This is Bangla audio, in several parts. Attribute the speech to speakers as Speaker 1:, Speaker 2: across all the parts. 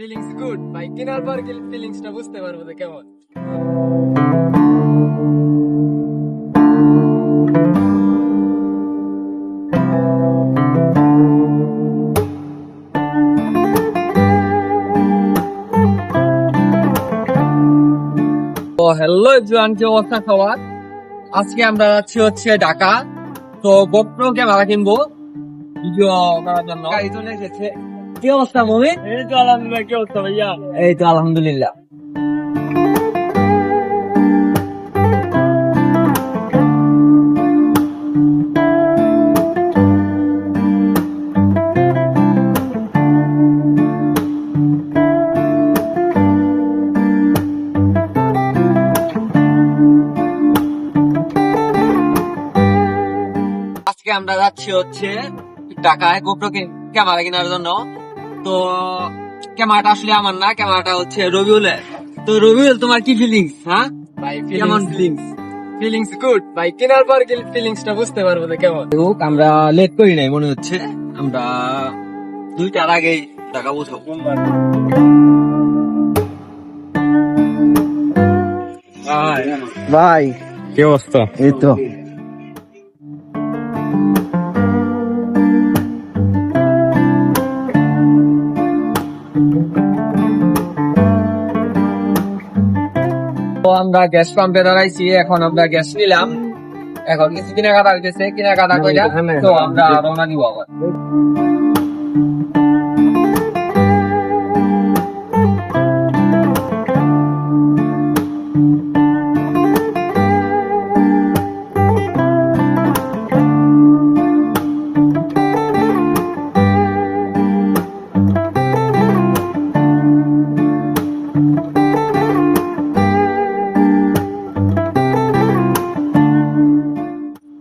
Speaker 1: ফিলিংস গুড ভাই কেনার পর ফিলিংসটা বুঝতে পারব যে কেমন? হ্যালো এভরিওয়ান কি অবস্থা সবার? আজকে আমরা যাচ্ছি হচ্ছে ঢাকা। তো গোপ্রো ক্যামেরা কিনবো। ভিডিও করার জন্য। এসেছে। কি অবস্থা মমি
Speaker 2: এই তো আলহামদুলিল্লাহ কি অবস্থা ভাইয়া?
Speaker 1: এই তো আলহামদুলিল্লাহ। আজকে আমরা যাচ্ছি হচ্ছে ঢাকায় গোপ্রো ক্যামেরা কেনার জন্য। তো ক্যামেরাটা আসলে আমার না ক্যামেরাটা হচ্ছে রবিউলের। তো রবিউল তোমার কি ফিলিংস হ্যাঁ?
Speaker 2: ভাই
Speaker 1: কেমন ফিলিংস
Speaker 2: ফিলিংস গুড ভাই কেনার পর ফিলিংসটা বুঝতে পারব যে কেমন।
Speaker 1: হোক আমরা লেট করি নাই মনে হচ্ছে। আমরা দুইটার আগেই ঢাকা পৌঁছাবো
Speaker 3: ভাই
Speaker 2: কি অবস্থা?
Speaker 3: এই তো।
Speaker 1: আমরা গ্যাস পাম্পে দাঁড়াইছি এখন আমরা গ্যাস নিলাম। এখন কিছু কেনাকাটা হইতেছে কেনাকাটা কইরা তো আমরা রওনা দিব আবার।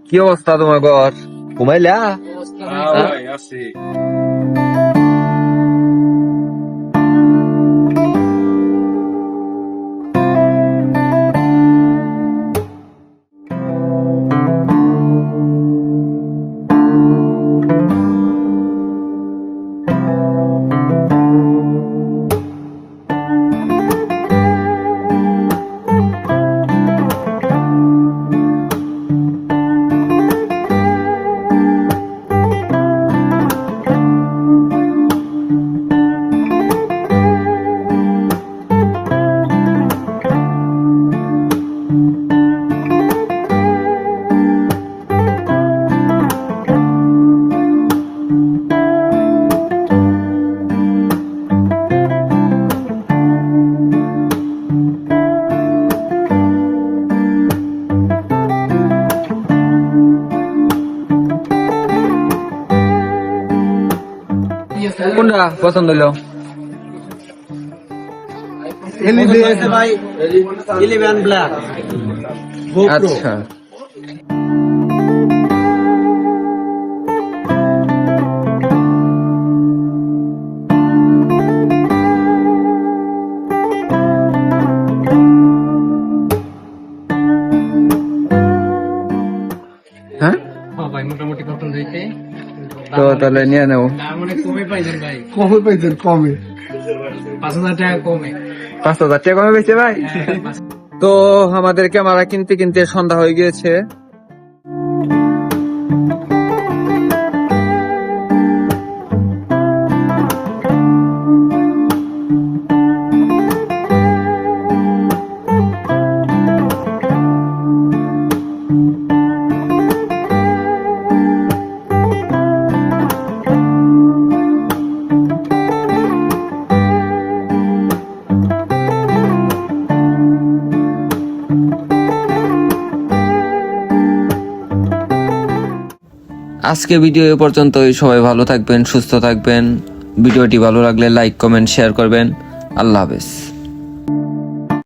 Speaker 1: কি অবস্থা তোমার ঘর ঘুমাইলা
Speaker 2: ভাই
Speaker 1: কোনটা পছন্দ হলো?
Speaker 3: ভাই। ইলেভেন ব্ল্যাক
Speaker 1: আচ্ছা। হ্যাঁ?
Speaker 2: ভাই মোটামুটি পছন্দ হয়েছে?
Speaker 1: তো তাহলে নিয়ে নেব।
Speaker 2: কমে পাইছেন ভাই
Speaker 3: কমে পাইছেন কমে
Speaker 2: পাঁচ হাজার টাকা কমে।
Speaker 1: পাঁচ হাজার টাকা কমে পেয়েছে ভাই। তো আমাদের ক্যামেরা কিনতে কিনতে সন্ধ্যা হয়ে গিয়েছে।
Speaker 4: আজকে ভিডিও এ পর্যন্তই। সবাই ভালো থাকবেন, সুস্থ থাকবেন। ভিডিওটি ভালো লাগলে লাইক কমেন্ট শেয়ার করবেন। আল্লাহ হাফেজ।